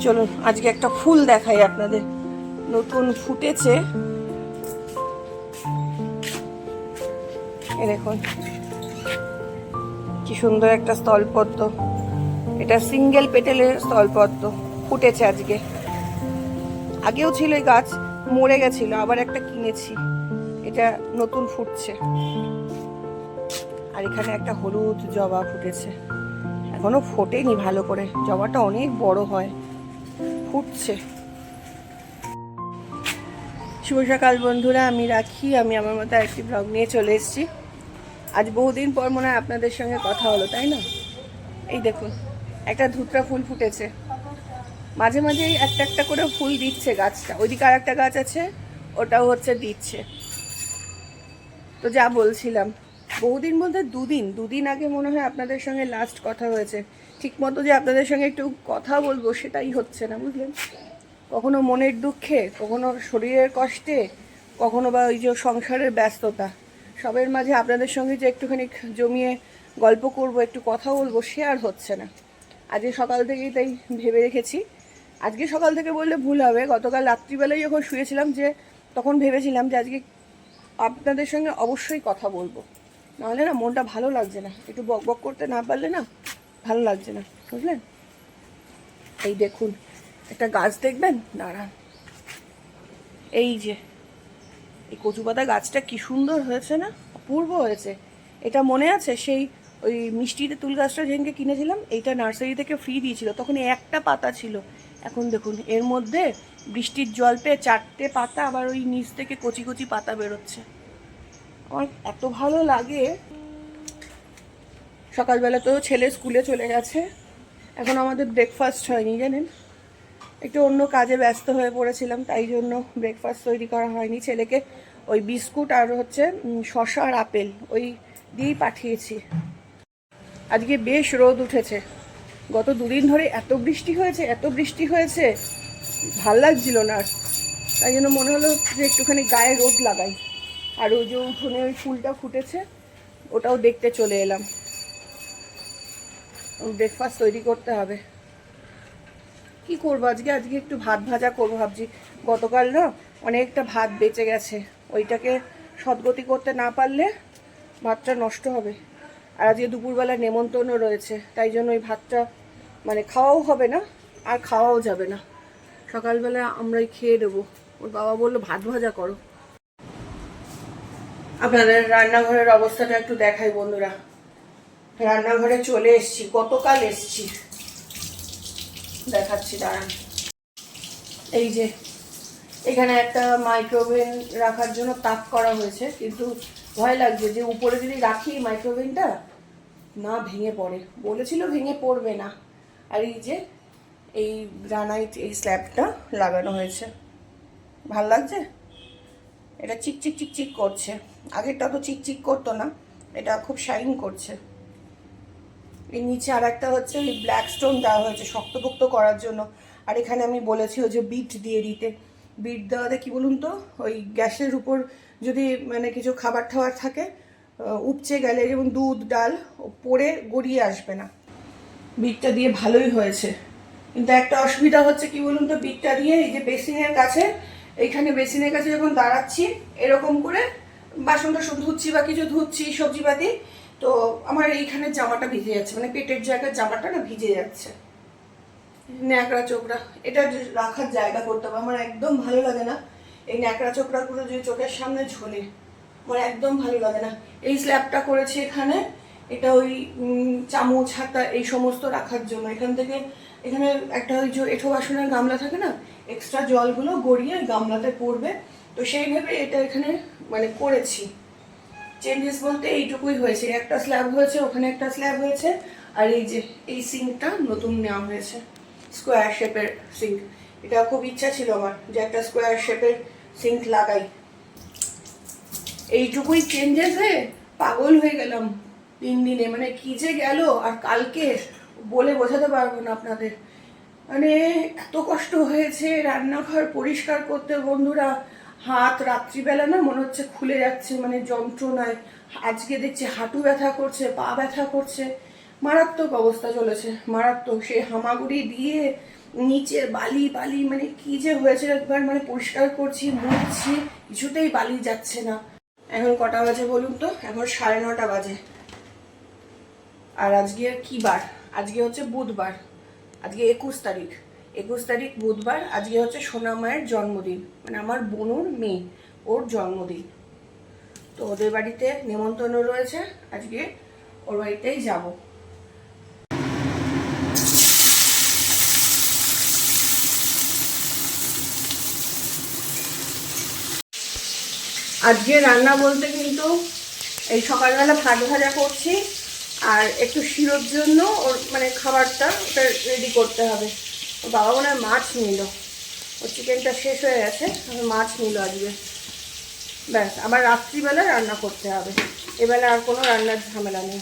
চলুন, আজকে একটা ফুল দেখাই আপনাদের। নতুন ফুটেছে। এ দেখুন, কি সুন্দর একটা স্থলপদ্ম। এটা সিঙ্গেল পেটেলের স্থলপদ্ম, ফুটেছে আজকে। আগেও ছিল এই গাছ, মরে গেছিল, আবার একটা কিনেছি। এটা নতুন ফুটছে। আর এখানে একটা হলুদ জবা ফুটেছে। এখনও ফোটেনি ভালো করে, জবাটা অনেক বড় হয়। ফুটছে শুভ সকাল বন্ধুরা, আমি রাখি। আমি আমার মতো একটি ব্লগ নিয়ে চলে এসেছি। আজ বহুদিন পর মনে হয় আপনাদের সঙ্গে কথা হলো, তাই না? এই দেখুন, একটা ধুতরা ফুল ফুটেছে। মাঝে মাঝে একটা একটা করে ফুল দিচ্ছে গাছটা। ওইদিকে আর একটা গাছ আছে, ওটাও হচ্ছে দিচ্ছে। তো যা বলছিলাম, বহুদিন বলতে দুদিন। দুদিন আগে মনে হয় আপনাদের সঙ্গে লাস্ট কথা হয়েছে। ঠিক মতো যে আপনাদের সঙ্গে একটু কথা বলব সেটাই হচ্ছে না, বুঝলেন? কখনো মনের দুঃখে, কখনো শরীরের কষ্টে, কখনো বা ওই যে সংসারের ব্যস্ততা, সবের মাঝে আপনাদের সঙ্গে যে একটুখানি জমিয়ে গল্প করব, একটু কথা বলব, সে আর হচ্ছে না। আজকে সকাল থেকেই তাই ভেবে রেখেছি। আজকে সকাল থেকে বললে ভুল হবে, গতকাল রাত্রিবেলায় যখন শুয়েছিলাম যে, তখন ভেবেছিলাম যে আজকে আপনাদের সঙ্গে অবশ্যই কথা বলব। নাহলে না মনটা ভালো লাগছে না, একটু বক বক করতে না পারলে না ভালো লাগছে না, বুঝলেন? এই দেখুন, একটা গাছ দেখবেন? দাঁড়ান। এই যে, এই কচু পাতা গাছটা কি সুন্দর হয়েছে না? অপূর্ব হয়েছে। এটা মনে আছে সেই ওই মিষ্টিতে তুল গাছটা যেদিনকে কিনেছিলাম? এইটা নার্সারি থেকে ফ্রি দিয়েছিল। তখন একটা পাতা ছিল। এখন দেখুন, এর মধ্যে বৃষ্টির জল পেয়ে চারটে পাতা আবার ওই নিচ থেকে কচি কচি পাতা বেরোচ্ছে। আমার এত ভালো লাগে সকালবেলা তো ছেলে স্কুলে চলে গেছে। এখন আমাদের ব্রেকফাস্ট হয়নি, জানেন? একটু অন্য কাজে ব্যস্ত হয়ে পড়েছিলাম, তাই জন্য ব্রেকফাস্ট তৈরি করা হয়নি। ছেলেকে ওই বিস্কুট আর হচ্ছে শসা আর আপেল ওই দিয়েই পাঠিয়েছি। আজকে বেশ রোদ উঠেছে। গত দুদিন ধরে এত বৃষ্টি হয়েছে, এত বৃষ্টি হয়েছে। ভালো লাগছিল না আর। তাই জন্য মনে হলো যে একটুখানি গায়ে রোদ লাগাই। আর ওই যে উঠোনে ওই ফুলটা ফুটেছে, ওটাও দেখতে চলে এলাম। ব্রেকফাস্ট তৈরি করতে হবে। কি করব আজকে? আজকে একটু ভাত ভাজা করব ভাবছি। গতকাল না অনেকটা ভাত বেঁচে গেছে। ওইটাকে সদ্গতি করতে না পারলে ভাতটা নষ্ট হবে। আর আজকে দুপুরবেলা নেমন্তন্ন রয়েছে। তাই জন্য ওই ভাতটা মানে খাওয়াও হবে না, আর খাওয়াও যাবে না। সকালবেলা আমরাই খেয়ে দেবো ওর বাবা বলল, ভাত ভাজা করো। আপনাদের রান্নাঘরের অবস্থাটা একটু দেখাই বন্ধুরা। রান্নাঘরে চলে এসছি, গতকাল এসছি। দেখাচ্ছি, দাঁড়ান। এই যে, এখানে একটা মাইক্রোওভেন রাখার জন্য তাক করা হয়েছে, কিন্তু ভয় লাগছে যে উপরে যদি রাখি মাইক্রোওভেনটা না ভেঙে পড়ে। বলেছিল ভেঙে পড়বে না। আর এই যে, এই গ্রানাইট এই স্ল্যাবটা লাগানো হয়েছে। ভালো লাগছে? এটা চিক চিক চিক চিক করছে। আগেরটা তো চিক চিক করতো না, এটা খুব শাইন করছে। এর নিচে আর একটা হচ্ছে ওই ব্ল্যাক স্টোন দেওয়া হয়েছে শক্তপোক্ত করার জন্য। আর এখানে আমি বলেছি ওই যে বিট দিয়ে দিতে। বিট দেওয়াতে কি বলুন তো? ওই গ্যাসের উপর যদি মানে কিছু খাবার টাবার থাকে উপচে গেলে যেমন দুধ, ডাল পড়ে গড়িয়ে আসবে না। বিটটা দিয়ে ভালোই হয়েছে। কিন্তু একটা অসুবিধা হচ্ছে কি বলুন তো? বিটটা দিয়ে এই যে বেসিনের কাছে, এইখানে বেসিনের কাছে যখন দাঁড়াচ্ছি, এরকম করে বাসন টাসন ধুচ্ছি বা কিছু ধুচ্ছি সবজিপাতি তো আমার এইখানে জামাটা ভিজে যাচ্ছে মানে পেটের জায়গার জামাটা না ভিজে যাচ্ছে। ন্যাকড়া চোকড়া, এটা রাখার জায়গা করতে হবে, আমার একদম ভালো লাগে না। এই ন্যাকড়া চোকড়াগুলো যে চোখের সামনে ঝোলে, আমার একদম ভালো লাগে না। এই স্ল্যাবটা করেছি এখানে, এটা ওই চামচ, হাতা, এই সমস্ত রাখার জন্য। এখান থেকে, এখানে একটা ওই এঁঠো বাসনের গামলা থাকে না এক্সট্রা জলগুলো গড়িয়ে গামলাতে পড়বে। তো সেই ভেবে এটা এখানে মানে করেছি। চেঞ্জেস বলতে এইটুকুই হয়েছে। একটা স্ল্যাব হয়েছে, ওখানে একটা স্ল্যাব হয়েছে, আর এই যে, এই সিঙ্কটা নতুন নেওয়া হয়েছে। স্কোয়ার শেপের সিঙ্ক এটা খুব ইচ্ছা ছিল আমার যে একটা স্কোয়ার শেপের সিঙ্ক লাগাই। এইটুকুই চেঞ্জেস হয়ে পাগল হয়ে গেলাম তিন দিনে। মানে কি যে গেল আর কালকে বলে বোঝাতে পারব না আপনাদের। মানে এত কষ্ট হয়েছে রান্নাঘর পরিষ্কার করতে বন্ধুরা। হাত রাত্রিবেলা না মনে হচ্ছে খুলে যাচ্ছে মানে যন্ত্রণায়। আজকে দেখছি হাঁটু ব্যথা করছে, পা ব্যথা করছে। মারাত্মক অবস্থা চলেছে, মারাত্মক। সেই হামাগুড়ি দিয়ে নিচের বালি বালি মানে কি যে হয়েছে একবার মানে পরিষ্কার করছি মুছছি কিছুতেই বালি যাচ্ছে না। এখন কটা বাজে বলুন তো? এখন সাড়ে নটা বাজে। আর আজকে কি বার? আজকে হচ্ছে বুধবার, আজকে একুশ তারিখ। একুশ তারিখ বুধবার, আজকে হচ্ছে সোনা মায়ের জন্মদিন। মানে আমার বোনুর মেয়ে, ওর জন্মদিন। তো ওদের বাড়িতে নেমন্তন্ন রয়েছে, আজকে ওর বাড়িতেই যাব। আজকে রান্না বলতে কিন্তু এই সকালবেলা ভাত ভাজা করছি, আর একটু শিরোর জন্য ওর মানে খাবারটা ওটা রেডি করতে হবে। বাবা মনে হয় মাছ নিল। ওর চিকেনটা শেষ হয়ে গেছে, আমি মাছ নিল আজকে। ব্যাস, আবার রাত্রিবেলা রান্না করতে হবে। এবেলা আর কোনো রান্নার ঝামেলা নেই।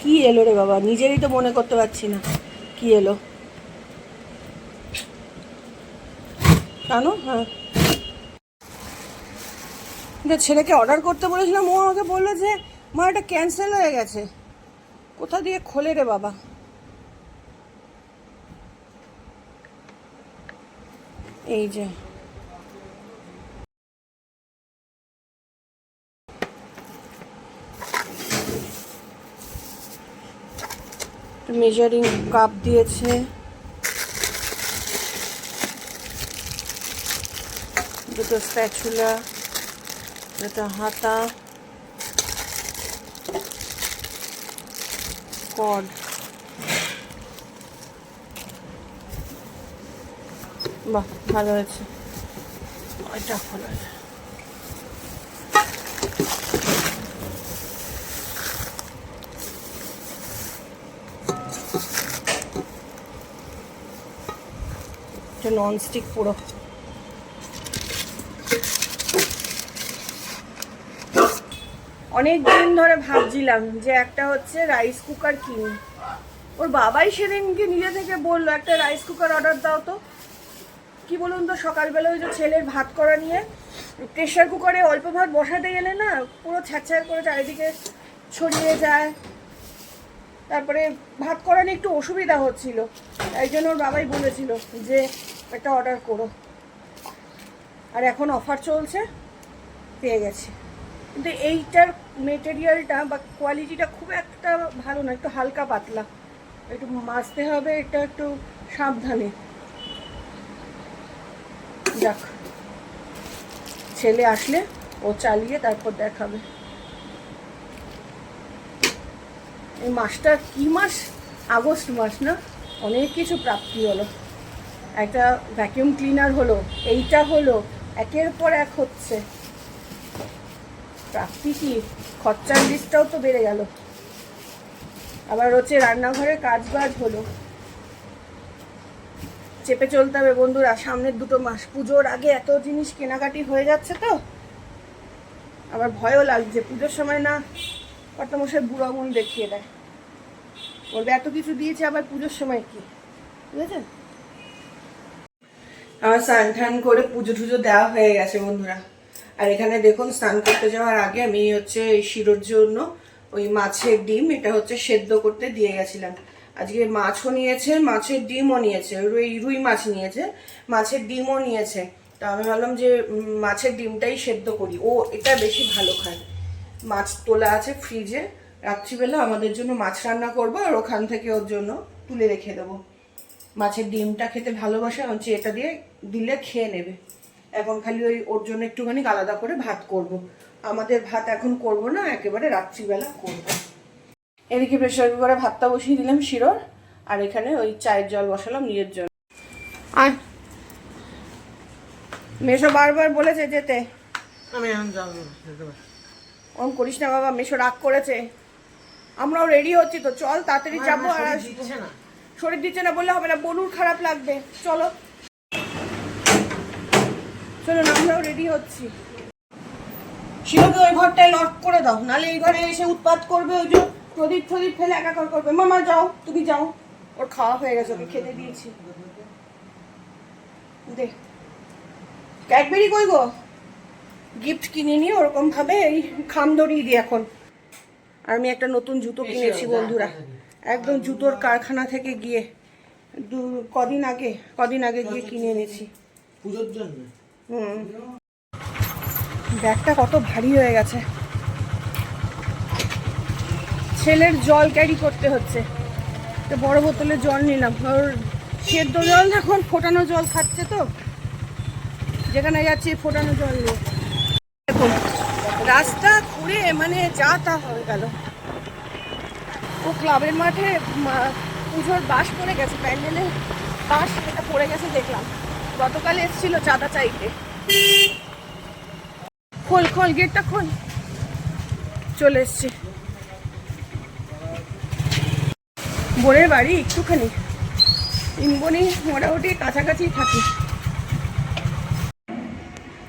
কি এলো রে বাবা? নিজেরই তো মনে করতে পারছি না। কি এলো? কেন হ্যাঁ। ছেলেকে অর্ডার করতে বলেছিলাম, ও আমাকে বলল যে, মা, এটা ক্যান্সেল হয়ে গেছে। কোথা দিয়ে খোলে রে বাবা? এই যে। মেজারিং কাপ দিয়েছে। দুটো স্প্যাচুলা দুটো হাতা কড। বাহ ভালো হয়েছে। ওইটা খোলা ননস্টিক পুরো। অনেক দিন ধরে ভাবছিলাম যে একটা হচ্ছে রাইস কুকার কিনি। ওর বাবাই সেদিনকে নিজে থেকে বলল, একটা রাইস কুকার অর্ডার দাও তো। কি বলুন তো, সকালবেলা ওই যে ছেলের ভাত করা নিয়ে প্রেশার কুকারে অল্প ভাত বসাতে গেলে না পুরো ছ্যাঁচ্ছার করে চারিদিকে ছড়িয়ে যায়। তারপরে ভাত করা নিয়ে একটু অসুবিধা হচ্ছিল, তাই জন্য ওর বাবাই বলেছিল যে একটা অর্ডার করো। আর এখন অফার চলছে, পেয়ে গেছি। কিন্তু এইটার মেটেরিয়ালটা বা কোয়ালিটিটা খুব একটা ভালো না, একটু হালকা পাতলা। একটু মাজতে হবে, এটা একটু সাবধানে। যাক, ছেলে আসলে ও চালিয়ে তারপর দেখাবে। এই মাসটা কি মাস? আগস্ট মাস না? অনেক কিছু প্রাপ্তি হলো। একটা ভ্যাকিউম ক্লিনার হলো, এইটা হলো, একের পর এক হচ্ছে। প্রাপ্তি কি খরচার লিস্টটাও তো বেড়ে গেল। আবার হচ্ছে রান্নাঘরে কাজ বাজ হলো। চেপে চলতে হবে বন্ধুরা সামনের দুটো মাস পুজোর আগে এত জিনিস কেনাকাটি হয়ে যাচ্ছে তো। আবার ভয়ও লাগছে, পুজোর সময় না কর্তামশাই বুড়ো আঙুল দেখিয়ে দেয়। বলবে, এত কিছু দিয়েছে আবার পুজোর সময় কি? বুঝেছেন? আমার স্নান টান করে পুজো টুজো দেওয়া হয়ে গেছে বন্ধুরা। আর এখানে দেখুন, স্নান করতে যাওয়ার আগে আমি হচ্ছে শিরোর জন্য ওই মাছের ডিম, এটা হচ্ছে সেদ্ধ করতে দিয়ে গেছিলাম। আজকে মাছও নিয়েছে, মাছের ডিমও নিয়েছে রুই রুই মাছ নিয়েছে, মাছের ডিমও নিয়েছে। তা আমি ভাবলাম যে মাছের ডিমটাই সেদ্ধ করি। ও এটা বেশি ভালো খায়। মাছ তোলা আছে ফ্রিজে, রাত্রিবেলা আমাদের জন্য মাছ রান্না করব আর ওখান থেকে ওর জন্য তুলে রেখে দেবো। মাছের ডিমটা খেতে ভালোবাসে হচ্ছে এটা দিয়ে দিলে খেয়ে নেবে। এখন খালি ওই ওর জন্য একটুখানি আলাদা করে ভাত করব। আমাদের ভাত এখন করব না একেবারে রাত্রিবেলা করব। এদিকে প্রেশার কুকারে ভাতটা বসিয়ে দিলাম শিরোর আর এখানে ওই চায়ের জল বসালাম নিজের জন্য আর মেশো বারবার বলেছে যেতে আমি এখন যাব। ওরম করিস না বাবা মেশো রাগ করেছে আমরাও রেডি হচ্ছি তো চল তাড়াতাড়ি যাব আর শরীর দিচ্ছে না। শরীর দিচ্ছে না বললে হবে না বলুর খারাপ লাগবে চলো চলো আমরাও রেডি হচ্ছি। শিরোকে ওই ঘরটায় লক করে দাও নালে এই ঘরে এসে উৎপাত করবে ওই যে প্রদীপ প্রদীপ ফেলে একাকার করবে। মামা যাও তুমি যাও। ওর খাওয়া হয়ে গেছে ওকে খেতে দিয়েছি। দে। ক্যাডবেরি কই গো? গিফট কিনে নিয়ে ওরকম ভাবে এই খাম ধরিয়ে দিই এখন। আর আমি একটা নতুন জুতো কিনেছি বন্ধুরা। একদম জুতোর কারখানা থেকে গিয়ে দু কদিন আগে কদিন আগে গিয়ে কিনে এনেছি। পুজোর জন্য? ব্যাগটা কত ভারী হয়ে গেছে। ছেলের জল ক্যারি করতে হচ্ছে। তো বড় বোতলে জল নিলাম। ওর সেদ্ধ জল এখন ফোটানো জল খাচ্ছে তো। যেখানে যাচ্ছি ফোটানো জল নেই দেখুন, রাস্তা ঘুরে মানে যা তা হয়ে গেল। ও ক্লাবের মাঠে পুজোর বাস পড়ে গেছে প্যান্ডেলে বাস এটা পড়ে গেছে, দেখলাম। গতকাল এসেছিল চাঁদা চাইতে। খোল খোল গেটটা খোল। চলে এসছি। বোনের বাড়ি একটুখানি। ইনবনি মোটামুটি কাছাকাছি থাকি।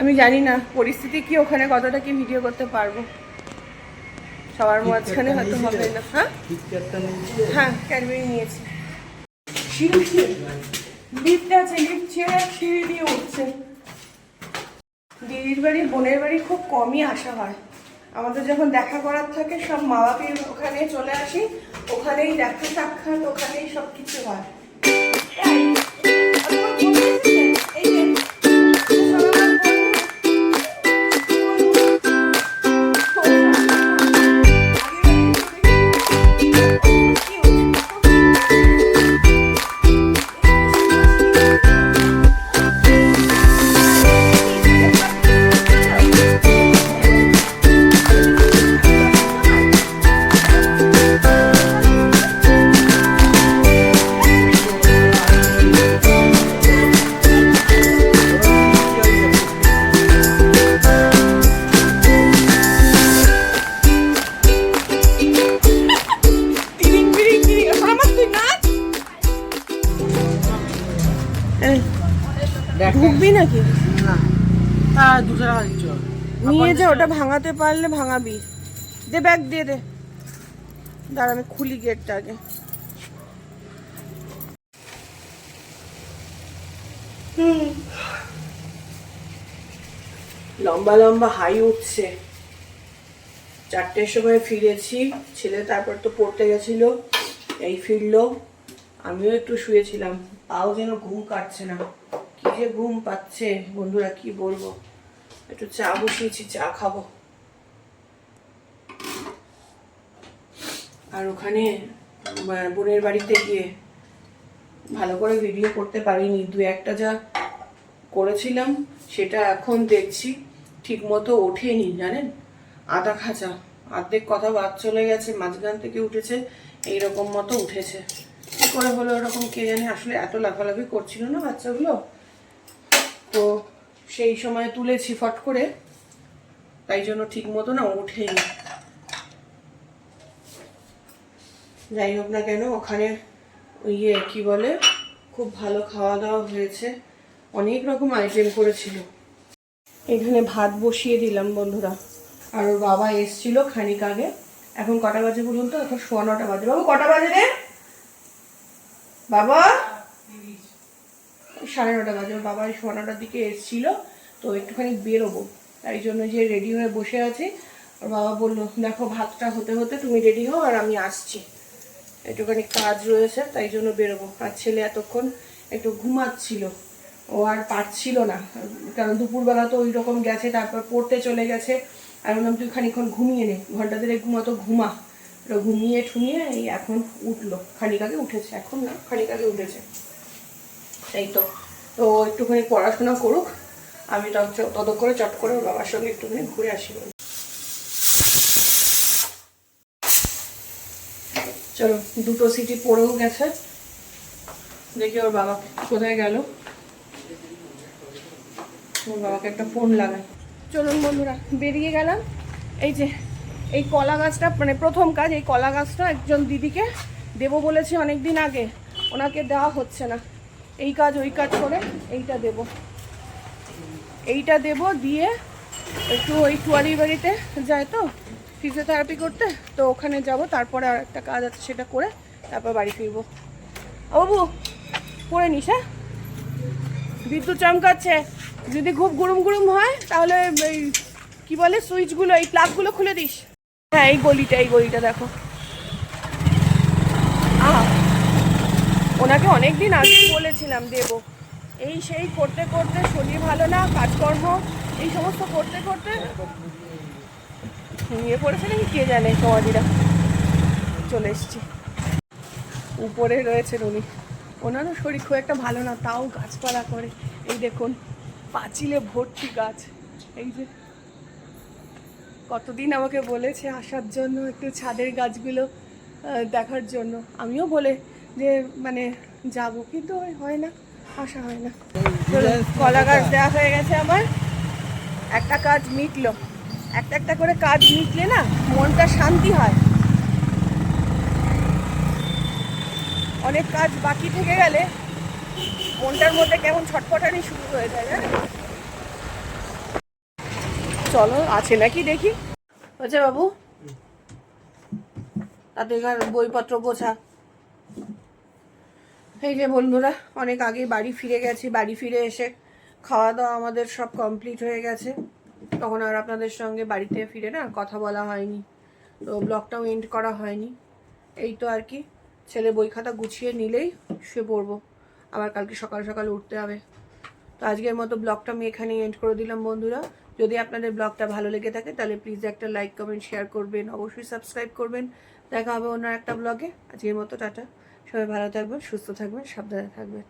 আমি জানি না পরিস্থিতি কি ওখানে কতটা কি ভিডিও করতে পারব। সবার মাঝখানে হয়তো হবে না। হ্যাঁ? হ্যাঁ ক্যাডবেরি নিয়েছি। লিফট আছে লিফট ছেড়ে সিঁড়ি দিয়ে উঠছে। দিদির বাড়ি, বোনের বাড়ি খুব কমই আসা হয়। আমাদের যখন দেখা করার থাকে, সব মা বাপের ওখানে চলে আসি। ওখানেই দেখা সাক্ষাৎ, ওখানেই সব কিছু হয়। ওটা ভাঙাতে পারলে ভাঙাবি। দে ব্যাগ দিয়ে দে। দাঁড়া, আমি খুলি গেটটা আগে। লম্বা লম্বা হাই উঠছে। চারটের সময় ফিরেছি, ছেলে তারপর তো পড়তে গেছিল, এই ফিরলো। আমিও একটু শুয়েছিলাম তাও যেন ঘুম কাটছে না। কি যে ঘুম পাচ্ছে, বন্ধুরা কি বলব? একটু চা বসিয়েছি, চা খাব। আর ওখানে বোনের বাড়িতে গিয়ে ভালো করে ভিডিও করতে পারিনি। দু একটা যা করেছিলাম, সেটা এখন দেখছি। ঠিক মতো ওঠেনি, জানেন? আধা খাঁচা। অর্ধেক কথা বাদ চলে গেছে, মাঝখান থেকে উঠেছে, এইরকম মতো উঠেছে। কি করে হলো ওরকম কে জানে? আসলে এত লাফালাফি করছিল না বাচ্চাগুলো? সেই সময় তুলেছি ফট করে। তাই জন্য ঠিক মতো না ওঠেনি। যাই হোক না কেন, ওখানে ইয়ে কি বলে, খুব ভালো খাওয়া দাওয়া হয়েছে। অনেক রকম আইটেম করেছিল। এখানে ভাত বসিয়ে দিলাম বন্ধুরা। আর ওর বাবা এসছিল খানিক আগে। এখন কটা বাজে বলুন তো? এখন সোয়া নটা বাজে। বাবু, কটা বাজে রে? বাবা? সাড়ে নটা বাজে। ওর বাবা সোয়া নটার দিকে এসছিল, তো একটুখানি বেরোবো। তাই জন্য যে রেডি হয়ে বসে আছি, ওর বাবা বলল, দেখো, ভাতটা হতে হতে তুমি রেডি হও আর আমি আসছি। একটুখানি কাজ রয়েছে, তাই জন্য বেরোবো। আর ছেলে এতক্ষণ একটু ঘুমাচ্ছিল। ও আর পারছিল না, কারণ দুপুরবেলা তো ওই রকম গেছে, তারপর পড়তে চলে গেছে। আর বললাম, তুই খানিক্ষণ ঘুমিয়ে নে, ঘণ্টা দেড়েক ঘুমাতো, ঘুমা। ঘুমিয়ে ঠুমিয়ে এই এখন উঠল। খানিক আগে উঠেছে, এখন না, খানিক আগে উঠেছে। এই তো। তো একটুখানি পড়াশোনা করুক, আমি তত- করে চট করে বাবার সঙ্গে একটুখানি ঘুরে আসি। চলো, দুটো সিটি পড়েও গেছে। দেখি ওর বাবা কোথায় গেল। ওর বাবাকে একটা ফোন লাগাই। চলুন বন্ধুরা, বেরিয়ে গেলাম। এই যে, এই কলা গাছটা মানে প্রথম কাজ, এই কলা গাছটা একজন দিদিকে দেবো বলেছি অনেক দিন আগে। ওনাকে দেওয়া হচ্ছে না। এই কাজ, ওই কাজ করে এইটা দেব। এইটা দেব দিয়ে একটু ওই টুয়ারি বাড়িতে যায় তো ফিজিওথেরাপি করতে, তো ওখানে যাব, তারপরে আর একটা কাজ আছে সেটা করে তারপর বাড়ি ফিরবো। বাবু পরে নিস হ্যাঁ? বিদ্যুৎ চমকাচ্ছে। যদি খুব গুরুম গুরুম হয়, তাহলে এই কি বলে, সুইচগুলো, এই প্লাগগুলো খুলে দিস। হ্যাঁ এই গলিটা এই গলিটা দেখো। ওনাকে অনেক দিন আগেই বলেছিলাম, দেব। এই সেই করতে করতে শরীর ভালো না, কাজকর্ম, এই সমস্ত করতে করতে ঘুমিয়ে পড়েছে নাকি কে জানে সমাধিরা চলে এসছি। উপরে রয়েছেন উনি। ওনারও শরীর খুব একটা ভালো না, তাও গাছপালা করে। এই দেখুন, পাঁচিলে ভর্তি গাছ। এই যে কতদিন আমাকে বলেছে আসার জন্য একটু ছাদের গাছগুলো দেখার জন্য। আমিও বলে যে মানে যাব, কিন্তু হয় না আসা হয় না। কলা গাছ দেওয়া হয়ে গেছে আমার, একটা কাজ মিটলো। একটা একটা করে কাজ মিটলে না, মনটা শান্তি হয়। অনেক কাজ বাকি থেকে গেলে, মনটার মধ্যে কেমন ছটফটানি শুরু হয়ে যায়, জানো? চলো, আছে নাকি দেখি? আচ্ছা বাবু? তাতে বইপত্র গোছা। এই যে বন্ধুরা, অনেক আগে বাড়ি ফিরে গেছি, বাড়ি ফিরে এসে খাওয়া দাওয়া আমাদের সব কমপ্লিট হয়ে গেছে। তখন আর আপনাদের সঙ্গে বাড়িতে ফিরে না কথা বলা হয়নি, তো ব্লগটাও এন্ড করা হয়নি। এই তো আর কি, ছেলে বই খাতা গুছিয়ে নিলেই শুয়ে পড়ব। আবার কালকে সকাল সকাল উঠতে হবে। তো আজকের মতো ব্লগটা আমি এখানেই এন্ড করে দিলাম বন্ধুরা। যদি আপনাদের ব্লগটা ভালো লেগে থাকে, তাহলে প্লিজ একটা লাইক কমেন্ট শেয়ার করবেন। অবশ্যই সাবস্ক্রাইব করবেন। দেখা হবে অন্য একটা ব্লগে আজকের মতো, টাটা। সবাই ভালো থাকবেন সুস্থ থাকবেন সাবধানে থাকবেন।